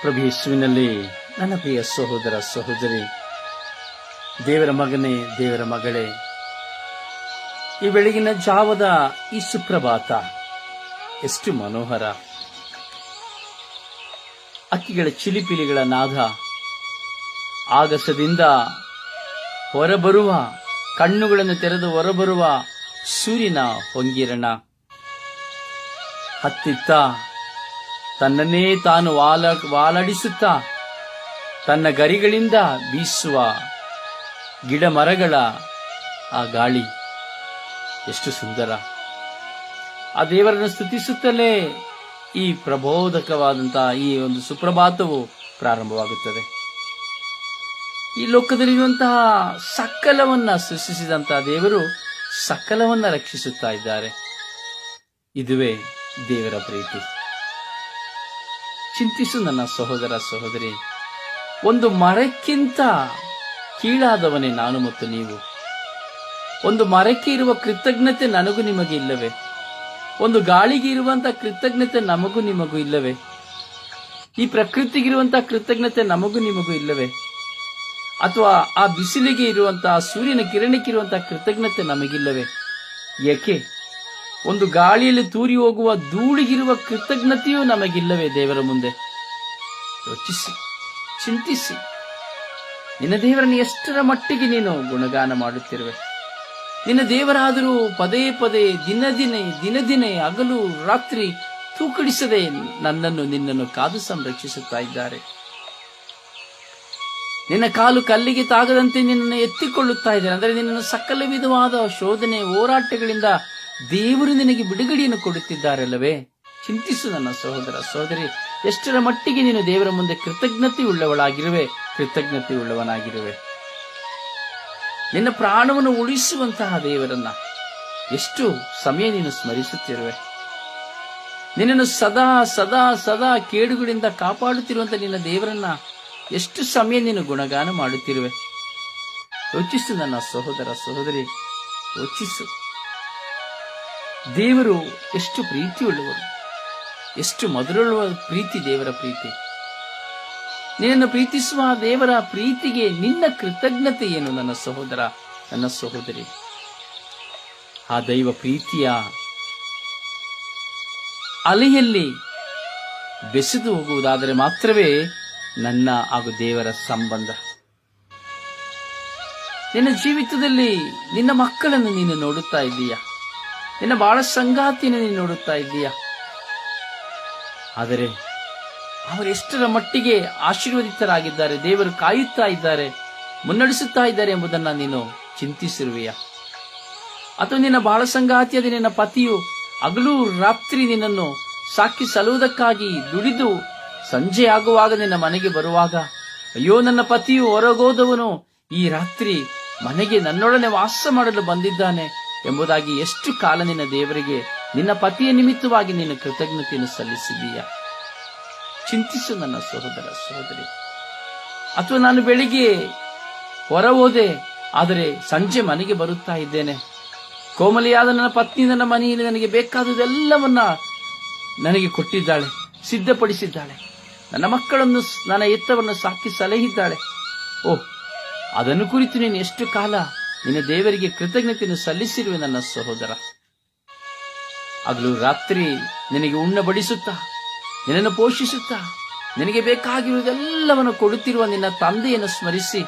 ಪ್ರಭು ಯೇಸುವಿನಲ್ಲಿ, ನನ್ನ ಪ್ರಿಯ ಸಹೋದರ ಸಹೋದರಿ, ದೇವರ ಮಗನೇ, ದೇವರ ಮಗಳೇ, ಈ ಬೆಳಗಿನ ಜಾವದ ಈ ಸುಪ್ರಭಾತ, ಎಷ್ಟು ಮನೋಹರ. ಅಕ್ಕಿಗಳ ಚಿಲಿಪಿಲಿಗಳ ನಾದ, ಆಗಸದಿಂದ ಹೊರಬರುವ, ಕಣ್ಣುಗಳನ್ನು ತೆರೆದು ಹೊರಬರುವ ಸೂರ್ಯನ ಹೊಂಗಿರಣ. ಹತ್ತಿತ್ತ ತನ್ನನ್ನೇ ತಾನು ವಾಲ, ವಾಲಡಿಸುತ್ತಾ ತನ್ನ ಗರಿಗಳಿಂದ ಬೀಸುವ ಗಿಡ ಮರಗಳ ಆ ಗಾಳಿ. ಎಷ್ಟು ಸುಂದರ. ಆ ದೇವರನ್ನು ಸ್ತುತಿಸುತ್ತಲೇ ಈ ಪ್ರಬೋಧಕವಾದಂತಹ ಈ ಒಂದು ಸುಪ್ರಭಾತವು ಪ್ರಾರಂಭವಾಗುತ್ತದೆ. ಈ ಲೋಕದಲ್ಲಿರುವಂತಹ ಸಕಲವನ್ನ ಸೃಷ್ಟಿಸಿದಂತಹ ದೇವರು ಸಕಲವನ್ನ ರಕ್ಷಿಸುತ್ತಾ ಇದ್ದಾರೆ. ಇದುವೇ ದೇವರ ಪ್ರೀತಿ. ಚಿಂತಿಸು ನನ್ನ ಸಹೋದರ ಸಹೋದರಿ. ಒಂದು ಮರಕ್ಕಿಂತ ಕೀಳಾದವನೇ ನಾನು ಮತ್ತು ನೀವು. ಒಂದು ಮರಕ್ಕೆ ಇರುವ ಕೃತಜ್ಞತೆ ನನಗೂ ನಿಮಗೆ ಇಲ್ಲವೇ? ಒಂದು ಗಾಳಿಗೆ ಇರುವಂತಹ ಕೃತಜ್ಞತೆ ನಮಗೂ ನಿಮಗೂ ಇಲ್ಲವೇ? ಈ ಪ್ರಕೃತಿಗಿರುವಂತಹ ಕೃತಜ್ಞತೆ ನಮಗೂ ನಿಮಗೂ ಇಲ್ಲವೇ? ಅಥವಾ ಆ ಬಿಸಿಲಿಗೆ ಇರುವಂತಹ ಸೂರ್ಯನ ಕಿರಣಕ್ಕಿರುವಂತಹ ಕೃತಜ್ಞತೆ ನಮಗಿಲ್ಲವೇ? ಏಕೆ? ಒಂದು ಗಾಳಿಯಲ್ಲಿ ತೂರಿ ಹೋಗುವ ಧೂಳಿಗಿರುವ ಕೃತಜ್ಞತೆಯೂ ನಮಗಿಲ್ಲವೇ ದೇವರ ಮುಂದೆ. ಯೋಚಿಸಿ, ಚಿಂತಿಸಿ. ನಿನ್ನ ದೇವರನ್ನು ಎಷ್ಟರ ಮಟ್ಟಿಗೆ ನೀನು ಗುಣಗಾನ ಮಾಡುತ್ತಿರುವೆ? ನಿನ್ನ ದೇವರಾದರೂ ಪದೇ ಪದೇ ದಿನ ದಿನೇ ದಿನ ದಿನೇ, ಹಗಲು, ರಾತ್ರಿ ತೂಕಡಿಸದೆ ನನ್ನನ್ನು, ನಿನ್ನನ್ನು ಕಾದು ಸಂರಕ್ಷಿಸುತ್ತಾ ಇದ್ದಾರೆ. ನಿನ್ನ ಕಾಲು ಕಲ್ಲಿಗೆ ತಾಗದಂತೆ ನಿನ್ನನ್ನು ಎತ್ತಿಕೊಳ್ಳುತ್ತಾ ಇದ್ದಾರೆ. ಅಂದರೆ ನಿನ್ನನ್ನು ಸಕಲ ವಿಧವಾದ ಶೋಧನೆ, ಹೋರಾಟಗಳಿಂದ ದೇವರು ನಿನಗೆ ಬಿಡುಗಡೆಯನ್ನು ಕೊಡುತ್ತಿದ್ದಾರಲ್ಲವೇ? ಚಿಂತಿಸು ನನ್ನ ಸಹೋದರ ಸಹೋದರಿ, ಎಷ್ಟರ ಮಟ್ಟಿಗೆ ನೀನು ದೇವರ ಮುಂದೆ ಕೃತಜ್ಞತೆ ಉಳ್ಳವಳಾಗಿರುವೆ ಕೃತಜ್ಞತೆ ಉಳ್ಳವನಾಗಿರುವೆ ನಿನ್ನ ಪ್ರಾಣವನ್ನು ಉಳಿಸುವಂತಹ ದೇವರನ್ನ ಎಷ್ಟು ಸಮಯ ನೀನು ಸ್ಮರಿಸುತ್ತಿರುವೆ? ನಿನ್ನನ್ನು ಸದಾ ಸದಾ ಸದಾ ಕೇಡುಗಳಿಂದ ಕಾಪಾಡುತ್ತಿರುವಂತ ನಿನ್ನ ದೇವರನ್ನ ಎಷ್ಟು ಸಮಯ ನೀನು ಗುಣಗಾನ ಮಾಡುತ್ತಿರುವೆ? ಯೋಚಿಸು ನನ್ನ ಸಹೋದರ ಸಹೋದರಿ, ಯೋಚಿಸು. ದೇವರು ಎಷ್ಟು ಪ್ರೀತಿಯುಳ್ಳವರು, ಎಷ್ಟು ಮಧುರಳುವ ಪ್ರೀತಿ ದೇವರ ಪ್ರೀತಿ. ನಿನ್ನನ್ನು ಪ್ರೀತಿಸುವ ದೇವರ ಪ್ರೀತಿಗೆ ನಿನ್ನ ಕೃತಜ್ಞತೆ ಏನು ನನ್ನ ಸಹೋದರ, ನನ್ನ ಸಹೋದರಿ? ಆ ದೈವ ಪ್ರೀತಿಯ ಅಲೆಯಲ್ಲಿ ಬೆಸೆದು ಹೋಗುವುದಾದರೆ ಮಾತ್ರವೇ ನನ್ನ ಹಾಗೂ ದೇವರ ಸಂಬಂಧ. ನಿನ್ನ ಜೀವಿತದಲ್ಲಿ ನಿನ್ನ ಮಕ್ಕಳನ್ನು ನೀನು ನೋಡುತ್ತಾ ಇದ್ದೀಯಾ? ನಿನ್ನ ಬಾಳ ಸಂಗಾತಿನ ನೀನು ನೋಡುತ್ತಾ ಇದ್ದೀಯ? ಆದರೆ ಅವರು ಎಷ್ಟರ ಮಟ್ಟಿಗೆ ಆಶೀರ್ವದಿತರಾಗಿದ್ದಾರೆ, ದೇವರು ಕಾಯುತ್ತಾ ಇದ್ದಾರೆ, ಮುನ್ನಡೆಸುತ್ತಾ ಇದ್ದಾರೆ ಎಂಬುದನ್ನು ನೀನು ಚಿಂತಿಸಿರುವೆಯಾ? ಅಥವಾ ನಿನ್ನ ಬಾಳ ಸಂಗಾತಿಯಾದ ನಿನ್ನ ಪತಿಯು ಹಗಲು ರಾತ್ರಿ ನಿನ್ನನ್ನು ಸಾಕಿ ಸಲುವುದಕ್ಕಾಗಿ ದುಡಿದು ಸಂಜೆ ಆಗುವಾಗ ನಿನ್ನ ಮನೆಗೆ ಬರುವಾಗ, ಅಯ್ಯೋ, ನನ್ನ ಪತಿಯು ಹೊರಗೋದವನು ಈ ರಾತ್ರಿ ಮನೆಗೆ ನನ್ನೊಡನೆ ವಾಸ ಮಾಡಲು ಬಂದಿದ್ದಾನೆ ಎಂಬುದಾಗಿ ಎಷ್ಟು ಕಾಲ ನಿನ್ನ ದೇವರಿಗೆ ನಿನ್ನ ಪತಿಯ ನಿಮಿತ್ತವಾಗಿ ನಿನ್ನ ಕೃತಜ್ಞತೆಯನ್ನು ಸಲ್ಲಿಸಿದೀಯ ಚಿಂತಿಸು ನನ್ನ ಸಹೋದರ ಸಹೋದರಿ. ಅಥವಾ ನಾನು ಬೆಳಿಗ್ಗೆ ಹೊರ ಹೋದೆ ಆದರೆ ಸಂಜೆ ಮನೆಗೆ ಬರುತ್ತಾ ಇದ್ದೇನೆ. ಕೋಮಲಿಯಾದ ನನ್ನ ಪತ್ನಿ ನನ್ನ ಮನೆಯಲ್ಲಿ ನನಗೆ ಬೇಕಾದುದೆಲ್ಲವನ್ನ ನನಗೆ ಕೊಟ್ಟಿದ್ದಾಳೆ, ಸಿದ್ಧಪಡಿಸಿದ್ದಾಳೆ. ನನ್ನ ಮಕ್ಕಳನ್ನು, ನನ್ನ ಎತ್ತವನ್ನು ಸಾಕಿ ಸಲಹಿದ್ದಾಳೆ. ಓ ಅದನ್ನು ಕುರಿತು ನೀನು ಎಷ್ಟು ಕಾಲ ನಿನ್ನ ದೇವರಿಗೆ ಕೃತಜ್ಞತೆಯನ್ನು ಸಲ್ಲಿಸಿರುವೆ ನನ್ನ ಸಹೋದರ. ಹಗಲು ರಾತ್ರಿ ನಿನಗೆ ಉಣ್ಣ ಬಡಿಸುತ್ತಾ ನಿನ್ನನ್ನು ಪೋಷಿಸುತ್ತಾ, ನಿನಗೆ ಬೇಕಾಗಿರುವುದೆಲ್ಲವನ್ನು ಕೊಡುತ್ತಿರುವ ನಿನ್ನ ತಂದೆಯನ್ನು ಸ್ಮರಿಸಿ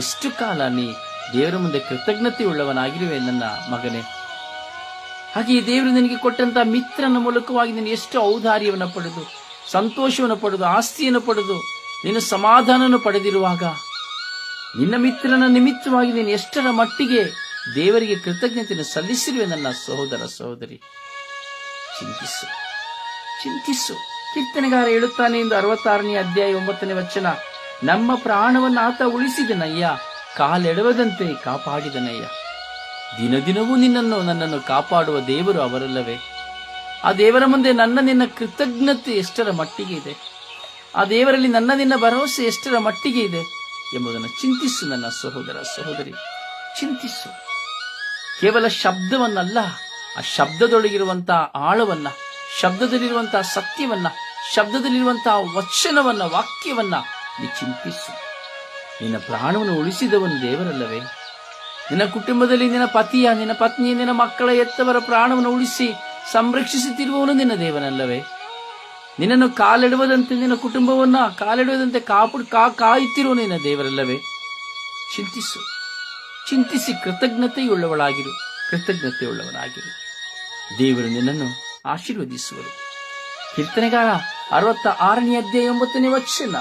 ಎಷ್ಟು ಕಾಲ ನೀ ದೇವರ ಮುಂದೆ ಕೃತಜ್ಞತೆ ಉಳ್ಳವನಾಗಿರುವೆ ನನ್ನ ಮಗನೇ. ಹಾಗೆ ದೇವರು ನಿನಗೆ ಕೊಟ್ಟಂತಹ ಮಿತ್ರನ ಮೂಲಕವಾಗಿ ನೀನು ಎಷ್ಟು ಔದಾರ್ಯವನ್ನು ಪಡೆದು, ಸಂತೋಷವನ್ನು ಪಡೆದು, ಆಸ್ತಿಯನ್ನು ಪಡೆದು ನೀನು ಸಮಾಧಾನವನ್ನು ಪಡೆದಿರುವಾಗ ನಿನ್ನ ಮಿತ್ರನ ನಿಮಿತ್ತವಾಗಿ ನೀನು ಎಷ್ಟರ ಮಟ್ಟಿಗೆ ದೇವರಿಗೆ ಕೃತಜ್ಞತೆಯನ್ನು ಸಲ್ಲಿಸಿರುವೆ ನನ್ನ ಸಹೋದರ ಸಹೋದರಿ. ಚಿಂತಿಸು ಚಿಂತಿಸು. ಕೀರ್ತನೆಗಾರ ಹೇಳುತ್ತಾನೆ ಎಂದು ಅರವತ್ತಾರನೇ ಅಧ್ಯಾಯ ಒಂಬತ್ತನೇ ವಚನ. ನಮ್ಮ ಪ್ರಾಣವನ್ನು ಆತ ಉಳಿಸಿದನಯ್ಯ, ಕಾಲೆಡವದಂತೆ ಕಾಪಾಡಿದನಯ್ಯ. ದಿನ ದಿನವೂ ನಿನ್ನನ್ನು, ನನ್ನನ್ನು ಕಾಪಾಡುವ ದೇವರು ಅವರಲ್ಲವೇ. ಆ ದೇವರ ಮುಂದೆ ನನ್ನ ನಿನ್ನ ಕೃತಜ್ಞತೆ ಎಷ್ಟರ ಮಟ್ಟಿಗೆ ಇದೆ? ಆ ದೇವರಲ್ಲಿ ನನ್ನ ನಿನ್ನ ಭರವಸೆ ಎಷ್ಟರ ಮಟ್ಟಿಗೆ ಇದೆ? ಎಂಬುದನ್ನು ಚಿಂತಿಸು ನನ್ನ ಸಹೋದರ ಸಹೋದರಿ, ಚಿಂತಿಸು. ಕೇವಲ ಶಬ್ದವನ್ನಲ್ಲ, ಆ ಶಬ್ದದೊಳಗಿರುವಂತಹ ಆಳವನ್ನ, ಶಬ್ದದಲ್ಲಿರುವಂತಹ ಸತ್ಯವನ್ನ, ಶಬ್ದದಲ್ಲಿರುವಂತಹ ವಚನವನ್ನ, ವಾಕ್ಯವನ್ನ ನೀ ಚಿಂತಿಸು. ನಿನ್ನ ಪ್ರಾಣವನ್ನು ಉಳಿಸಿದವನು ದೇವರಲ್ಲವೇ. ನಿನ್ನ ಕುಟುಂಬದಲ್ಲಿ ನಿನ್ನ ಪತಿಯ, ನಿನ್ನ ಪತ್ನಿಯ, ನಿನ್ನ ಮಕ್ಕಳ ಎತ್ತವರ ಪ್ರಾಣವನ್ನು ಉಳಿಸಿ ಸಂರಕ್ಷಿಸುತ್ತಿರುವವನು ನಿನ್ನ ದೇವನಲ್ಲವೇ. ನಿನ್ನನ್ನು ಕಾಲಿಡುವುದಂತೆ ನಿನ್ನ ಕುಟುಂಬವನ್ನ ಕಾಲಿಡುವುದಂತೆ ಕಾಪು ಕಾ ಕಾಯುತ್ತಿರುವ ನಿನ್ನ ದೇವರಲ್ಲವೇ? ಚಿಂತಿಸು. ಚಿಂತಿಸಿ ಕೃತಜ್ಞತೆಯುಳ್ಳವಳಾಗಿರು. ಕೃತಜ್ಞತೆಯುಳ್ಳವನಾಗಿರು. ದೇವರು ನಿನ್ನನ್ನು ಆಶೀರ್ವದಿಸುವರು. ಕೀರ್ತನೆಗಾರ ಅರವತ್ತ ಆರನೇ ಅಧ್ಯಾಯ ಒಂಬತ್ತನೇ ವಚನ.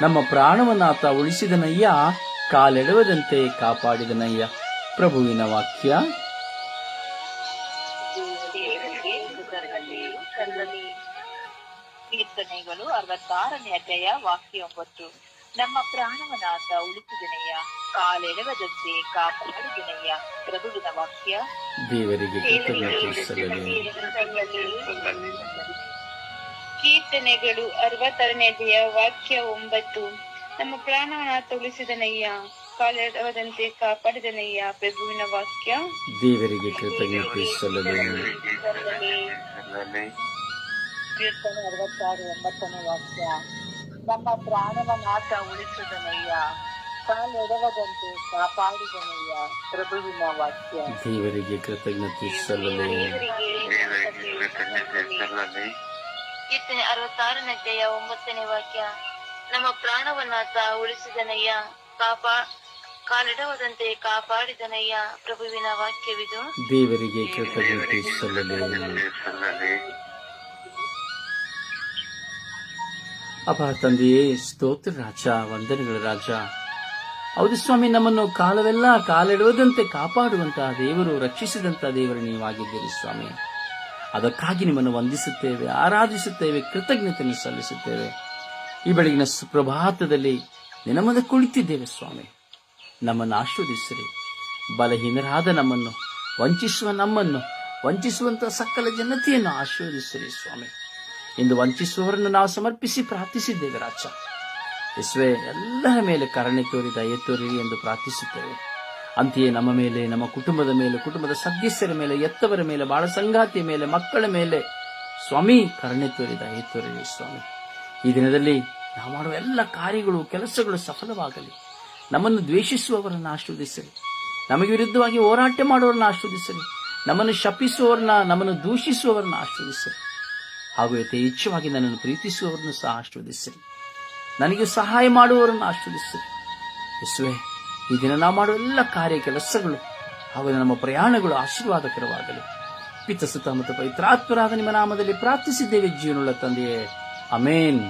ನಮ್ಮ ಪ್ರಾಣವನ್ನಾತ ಉಳಿಸಿದನಯ್ಯ ಕಾಲೆಡವದಂತೆ ಕಾಪಾಡಿದನಯ್ಯ. ಪ್ರಭುವಿನ ವಾಕ್ಯ ಅರವತ್ತಾರನೇ ಅಧ್ಯಾಯ ವಾಕ್ಯ ಒಂಬತ್ತು. ನಮ್ಮ ಪ್ರಾಣವನಾತ ಉಳಿಸಿದನೆಯ ಕಾಲೆಳೆವದಂತೆ ಕಾಪಾಡಿದನೆಯ ಪ್ರಭುವಿನ ವಾಕ್ಯ. ಕೀರ್ತನೆಗಳು ಅರವತ್ತಾರನೇ ಅಧ್ಯಾಯ ವಾಕ್ಯ ಒಂಬತ್ತು. ನಮ್ಮ ಪ್ರಾಣವನಾಥ ಉಳಿಸಿದನಯ್ಯ ಕಾಲೆಡವದಂತೆ ಕಾಪಾಡಿದನಯ್ಯ ಪ್ರಭುವಿನ ವಾಕ್ಯ. ದೇವರಿಗೆ ಕೃತಜ್ಞತೆ ಸಲ್ಲಲಿ. ಕೀರ್ತನೆ ಅರವತ್ತಾರು ಒಂಬತ್ತನೇ ವಾಕ್ಯ. ನಮ್ಮ ಪ್ರಾಣವನಾಥ ಉಳಿಸಿದನಯ್ಯ. ಕಾಲೆಡವದಂತೆ ಕಾಪಾಡಿದನಯ್ಯ. ಪ್ರಭುವಿನ ವಾಕ್ಯ. ದೇವರಿಗೆ ಕೃತಜ್ಞತೆ ಸಲ್ಲಲಿ. ಕೀರ್ತನೆ ಅರವತ್ತಾರನೇ ಅಧ್ಯಾಯ ಒಂಬತ್ತನೇ ವಾಕ್ಯ. ನಮ್ಮ ಪ್ರಾಣವನ್ನಾತ ಉಳಿಸಿದನಯ್ಯ. ಕಾಪಾ ಕಾಲಿಡವದಂತೆ ಕಾಪಾಡಿದನಯ್ಯ. ಪ್ರಭುವಿನ ವಾಕ್ಯವಿದು. ದೇವರಿಗೆ ಕೃತಜ್ಞತೆ ಸಲ್ಲಲಿ. ಅಪ್ಪ ತಂದೆಯೇ, ಸ್ತೋತ್ರ ರಾಜ, ವಂದನೆಗಳ ರಾಜ. ಹೌದು ಸ್ವಾಮಿ, ನಮ್ಮನ್ನು ಕಾಲವೆಲ್ಲ ಕಾಲಿಡುವುದಂತೆ ಕಾಪಾಡುವಂತಹ ದೇವರು ರಕ್ಷಿಸಿದಂತಹ ದೇವರು ನೀವಾಗಿದ್ದೀರಿ ಸ್ವಾಮಿ. ಅದಕ್ಕಾಗಿ ನಿಮ್ಮನ್ನು ವಂದಿಸುತ್ತೇವೆ, ಆರಾಧಿಸುತ್ತೇವೆ, ಕೃತಜ್ಞತೆಯನ್ನು ಸಲ್ಲಿಸುತ್ತೇವೆ. ಈ ಬೆಳಗಿನ ಸುಪ್ರಭಾತದಲ್ಲಿ ನಿನ್ನಮದ ಕುಳಿತಿದ್ದೇವೆ ಸ್ವಾಮಿ. ನಮ್ಮನ್ನು ಆಶ್ವದಿಸಿರಿ ಬಲಹೀನರಾದ ನಮ್ಮನ್ನು ವಂಚಿಸುವ ನಮ್ಮನ್ನು ವಂಚಿಸುವಂತಹ ಸಕಲ ಜನತೆಯನ್ನು ಆಶೀರ್ವದಿಸಿರಿ ಸ್ವಾಮಿ. ಇಂದು ವಂಚಿಸುವವರನ್ನು ನಾವು ಸಮರ್ಪಿಸಿ ಪ್ರಾರ್ಥಿಸಿದ್ದೇವೆ, ರಾಜ. ಯಸ್ವೇ, ಎಲ್ಲರ ಮೇಲೆ ಕರುಣೆ ತೋರಿ, ದಯೆ ತೋರಿ ಎಂದು ಪ್ರಾರ್ಥಿಸುತ್ತೇವೆ. ಅಂತೆಯೇ ನಮ್ಮ ಮೇಲೆ, ನಮ್ಮ ಕುಟುಂಬದ ಮೇಲೆ, ಕುಟುಂಬದ ಸದಸ್ಯರ ಮೇಲೆ ಎತ್ತವರ ಮೇಲೆ, ಬಾಳ ಸಂಗಾತಿಯ ಮೇಲೆ, ಮಕ್ಕಳ ಮೇಲೆ ಸ್ವಾಮಿ, ಕರುಣೆ ತೋರಿ, ದಯೆ ತೋರಿ ಸ್ವಾಮಿ. ಈ ದಿನದಲ್ಲಿ ನಾವು ಮಾಡುವ ಎಲ್ಲ ಕಾರ್ಯಗಳು, ಕೆಲಸಗಳು ಸಫಲವಾಗಲಿ. ನಮ್ಮನ್ನು ದ್ವೇಷಿಸುವವರನ್ನು ಆಶೀರ್ವದಿಸಲಿ. ನಮಗೆ ವಿರುದ್ಧವಾಗಿ ಹೋರಾಟ ಮಾಡುವವರನ್ನು ಆಶೀರ್ವದಿಸಲಿ. ನಮ್ಮನ್ನು ಶಪಿಸುವವರನ್ನ, ನಮ್ಮನ್ನು ದೂಷಿಸುವವರನ್ನ ಆಶೀರ್ವದಿಸಲಿ. ಹಾಗೂ ಯಥೇಚ್ಛವಾಗಿ ನನ್ನನ್ನು ಪ್ರೀತಿಸುವವರನ್ನು ಸಹ ಆಶೀರ್ವದಿಸಿರಿ. ನನಗೆ ಸಹಾಯ ಮಾಡುವವರನ್ನು ಆಶೀರ್ವದಿಸಿರಿ. ಯಸ್ವೆ, ಈ ದಿನ ನಾವು ಮಾಡುವ ಎಲ್ಲ ಕಾರ್ಯ ಕೆಲಸಗಳು ಹಾಗೂ ನಮ್ಮ ಪ್ರಯಾಣಗಳು ಆಶೀರ್ವಾದಕರವಾಗಲಿ. ಪಿತಸುತ ಮತ್ತು ಪವಿತ್ರಾತ್ಮರಾದ ನಿಮ್ಮ ನಾಮದಲ್ಲಿ ಪ್ರಾರ್ಥಿಸಿದ್ದೇವೆ, ಜೀವನುಳ್ಳ ತಂದೆಯೇ. ಅಮೇನ್.